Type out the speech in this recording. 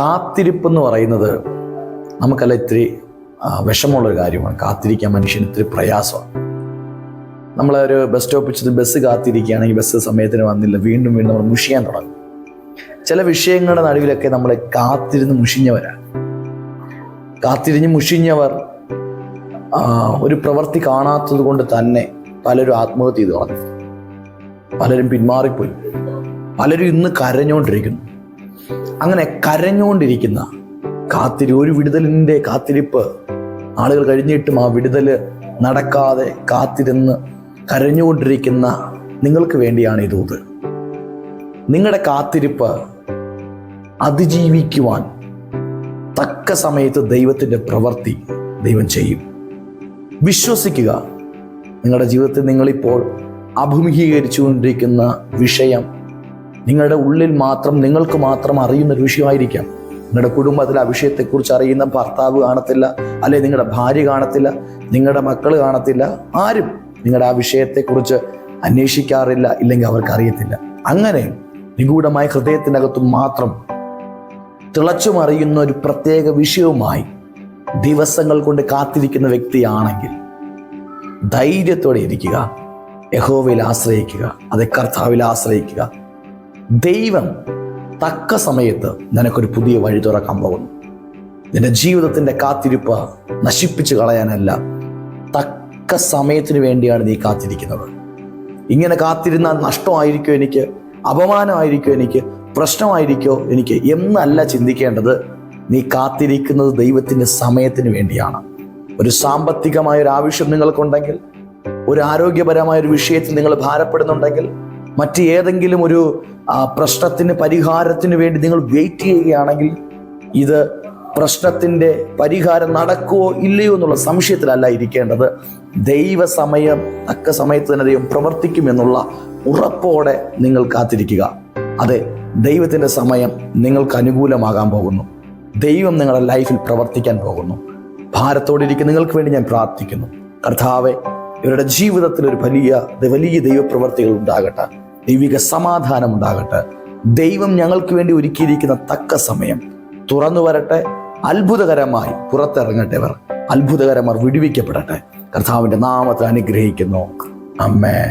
കാത്തിരിപ്പ് എന്ന് പറയുന്നത് നമുക്കല്ല ഇത്തിരി വിഷമമുള്ളൊരു കാര്യമാണ്. കാത്തിരിക്കാൻ മനുഷ്യന് ഇത്തിരി പ്രയാസമാണ്. നമ്മളൊരു ബസ് സ്റ്റോപ്പിൽ ചെന്ന് ബസ് കാത്തിരിക്കുകയാണെങ്കിൽ ബസ് സമയത്തിന് വന്നില്ല. വീണ്ടും വീണ്ടും നമ്മൾ മുഷിയാൻ തുടങ്ങും. ചില വിഷയങ്ങളുടെ നടുവിലൊക്കെ നമ്മൾ കാത്തിരുന്ന് മുഷിഞ്ഞവരാണ്. കാത്തിരിഞ്ഞ് മുഷിഞ്ഞവർ ഒരു പ്രവൃത്തി കാണാത്തത് കൊണ്ട് തന്നെ പലരും ആത്മഹത്യ ചെയ്ത് പലരും പിന്മാറിപ്പോയി. പലരും ഇന്ന് കരഞ്ഞുകൊണ്ടിരിക്കുന്നു. അങ്ങനെ കരഞ്ഞുകൊണ്ടിരിക്കുന്ന കാത്തിരി ഒരു വിടുതലിന്റെ കാത്തിരിപ്പ്. ആളുകൾ കഴിഞ്ഞിട്ടും ആ വിടുതൽ നടക്കാതെ കാത്തിരുന്ന് കരഞ്ഞുകൊണ്ടിരിക്കുന്ന നിങ്ങൾക്ക് വേണ്ടിയാണ് ഈ ദൂത് നിങ്ങളുടെ കാത്തിരിപ്പ് അതിജീവിക്കുവാൻ തക്ക സമയത്ത് ദൈവത്തിന്റെ പ്രവൃത്തി ദൈവം ചെയ്യും. വിശ്വസിക്കുക. നിങ്ങളുടെ ജീവിതത്തിൽ നിങ്ങളിപ്പോൾ അഭിമുഖീകരിച്ചുകൊണ്ടിരിക്കുന്ന വിഷയം നിങ്ങളുടെ ഉള്ളിൽ മാത്രം നിങ്ങൾക്ക് മാത്രം അറിയുന്ന ഒരു വിഷയമായിരിക്കാം. നിങ്ങളുടെ കുടുംബത്തിൽ ആ വിഷയത്തെക്കുറിച്ച് അറിയുന്ന ഭർത്താവ് കാണത്തില്ല അല്ലെ നിങ്ങളുടെ ഭാര്യ കാണത്തില്ല നിങ്ങളുടെ മക്കൾ കാണത്തില്ല ആരും നിങ്ങളുടെ ആ വിഷയത്തെക്കുറിച്ച് അന്വേഷിക്കാറില്ല ഇല്ലെങ്കിൽ അവർക്ക് അറിയത്തില്ല അങ്ങനെ നിഗൂഢമായ ഹൃദയത്തിനകത്തും മാത്രം തിളച്ചു തിളച്ചുമറിയുന്ന ഒരു പ്രത്യേക വിഷയവുമായി ദിവസങ്ങൾ കൊണ്ട് കാത്തിരിക്കുന്ന വ്യക്തിയാണെങ്കിൽ ധൈര്യത്തോടെ ഇരിക്കുക യഹോവയിൽ ആശ്രയിക്കുക അതെ കർത്താവിൽ ആശ്രയിക്കുക. ദൈവം തക്ക സമയത്ത് നിനക്കൊരു പുതിയ വഴി തുറക്കാൻ പോകുന്നു. നിന്റെ ജീവിതത്തിന്റെ കാത്തിരിപ്പ് നശിപ്പിച്ചു കളയാനല്ല തക്ക സമയത്തിന് വേണ്ടിയാണ് നീ കാത്തിരിക്കുന്നത്. ഇങ്ങനെ കാത്തിരുന്നാൽ നഷ്ടമായിരിക്കോ എനിക്ക്? അപമാനമായിരിക്കോ എനിക്ക്? പ്രശ്നമായിരിക്കോ എനിക്ക്? എന്നല്ല ചിന്തിക്കേണ്ടത്. നീ കാത്തിരിക്കുന്നത് ദൈവത്തിന്റെ സമയത്തിന് വേണ്ടിയാണ്. ഒരു സാമ്പത്തികമായ ഒരു ആവശ്യം നിങ്ങൾക്കുണ്ടെങ്കിൽ ഒരു ആരോഗ്യപരമായ ഒരു വിഷയത്തിൽ നിങ്ങൾ ഭാരപ്പെടുന്നുണ്ടെങ്കിൽ മറ്റ് ഏതെങ്കിലും ഒരു പ്രശ്നത്തിന് പരിഹാരത്തിന് വേണ്ടി നിങ്ങൾ വെയിറ്റ് ചെയ്യുകയാണെങ്കിൽ ഇത് പ്രശ്നത്തിന്റെ പരിഹാരം നടക്കുമോ ഇല്ലയോ എന്നുള്ള സംശയത്തിലല്ല ഇരിക്കേണ്ടത്. ദൈവസമയം തക്ക സമയത്ത് തന്നെ ദൈവം പ്രവർത്തിക്കുമെന്നുള്ള ഉറപ്പോടെ നിങ്ങൾ കാത്തിരിക്കുക. അതെ ദൈവത്തിന്റെ സമയം നിങ്ങൾക്ക് അനുകൂലമാകാൻ പോകുന്നു. ദൈവം നിങ്ങളുടെ ലൈഫിൽ പ്രവർത്തിക്കാൻ പോകുന്നു. ഭാരത്തോടിരിക്കും നിങ്ങൾക്ക് വേണ്ടി ഞാൻ പ്രാർത്ഥിക്കുന്നു. കർത്താവെ ഇവരുടെ ജീവിതത്തിൽ ഒരു വലിയ വലിയ ദൈവപ്രവർത്തികൾ ഉണ്ടാകട്ടെ. ദൈവിക സമാധാനം ഉണ്ടാകട്ടെ. ദൈവം ഞങ്ങൾക്ക് വേണ്ടി ഒരുക്കിയിരിക്കുന്ന തക്ക സമയം തുറന്നു വരട്ടെ. അത്ഭുതകരമായി പുറത്തിറങ്ങട്ടെ ഇവർ. അത്ഭുതകരമാർ വിടുവിക്കപ്പെടട്ടെ. കർത്താവിന്റെ നാമത്തെ അനുഗ്രഹിക്കുന്നു. അമ്മേ